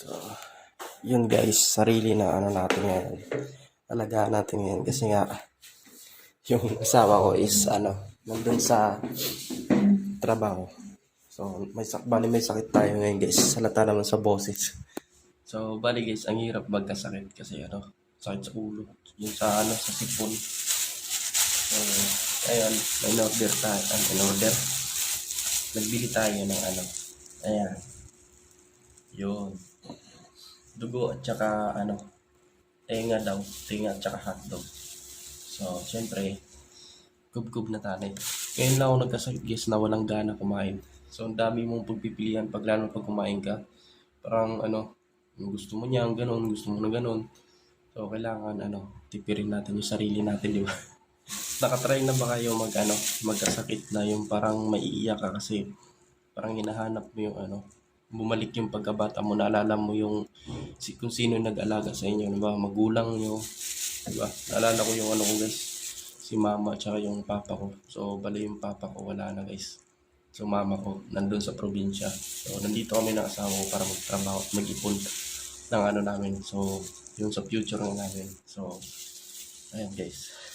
So, yun guys, sarili na ano natin ngayon. Alagaan natin ngayon kasi nga yung asawa ko is ano, nandun sa trabaho. So, may bali may sakit tayo ngayon guys. Salata naman sa boses. So, bali guys, ang hirap magkasakit kasi ano, sakit sa ulo. Yung sa ano, sa sipon. So, ayun, may order tayo. Ano, in order. Nagbili tayo ng ano. Ayan. Yun. Dugo at saka ano, tenga daw. Tenga at saka hotdog. So, syempre, gub-gub na tanay. Ngayon lang ako nagkasakit guys na walang gana kumain. So, ang dami mong pagpipilian pag lalo pag kumain ka. Parang ano, gusto mo niya, ganun, gusto mo na ganun. So, kailangan ano, tipirin natin yung sarili natin, di ba? Nakatry na ba kayo mag, ano, magkasakit na yung parang maiiyak ka kasi parang hinahanap mo yung ano, bumalik yung pagkabata mo, naalala mo yung si, kung sino yung nag-alaga sa inyo, di ba? Magulang nyo, di ba? Naalala ko yung ano ko guys, si mama at yung papa ko. So, bali yung papa ko, wala na guys. So, mama ko, nandun sa probinsya. So, nandito kami ng asawa ko para magtrabaho at mag-ipon ng ano namin. So, yun sa future na namin. So, ayan guys.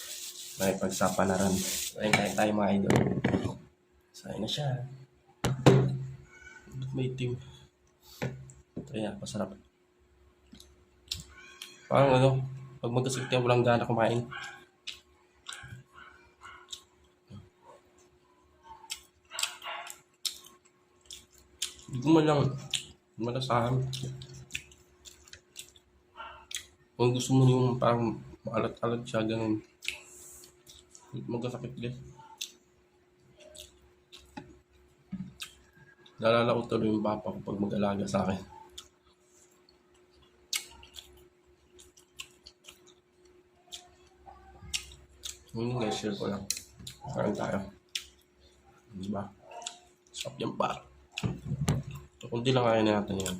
May pagsapalaran. Ayun tayo tayo mga idol. So, ayun na siya. May team? Kaya, pasarap. Parang ano, pag magkasakit ka, walang gana kumain. Hindi ko man malasahan. Kung gusto mo yung parang maalat-alat siya, ganun. Magkasakit guys. Naalala ko tuloy yung papa ko pag mag-alaga sa akin. Yun guys, share ko lang. Kain tayo. Diba? Sarap yan pa. So, kung di lang kaya natin yan.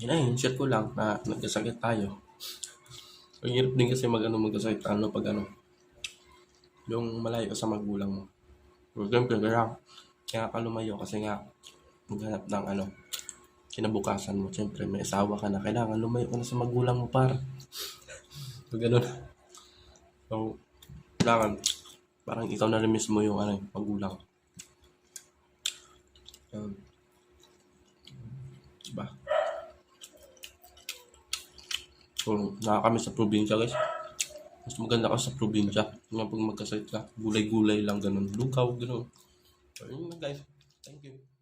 Yun yun, share ko lang na nagkasakit tayo. So, hirap din kasi mag ano, magkasakit ano pag ano. Yung malayo sa magulang mo. So, siyempre, kaya, kaya ka lumayo kasi nga maghanap ng ano, kinabukasan mo. Siyempre, may asawa ka na. Kailangan lumayo ka na sa magulang mo par. So, ganun. So, kailangan, parang ikaw na rin mismo yung ano, magulang. Um, diba? So, naka kami sa probinsya guys. Mas maganda ka sa probinsya. Nga pag magkasakit ka, gulay-gulay lang ganun. Lugaw, ganun. So, yun na guys. Thank you.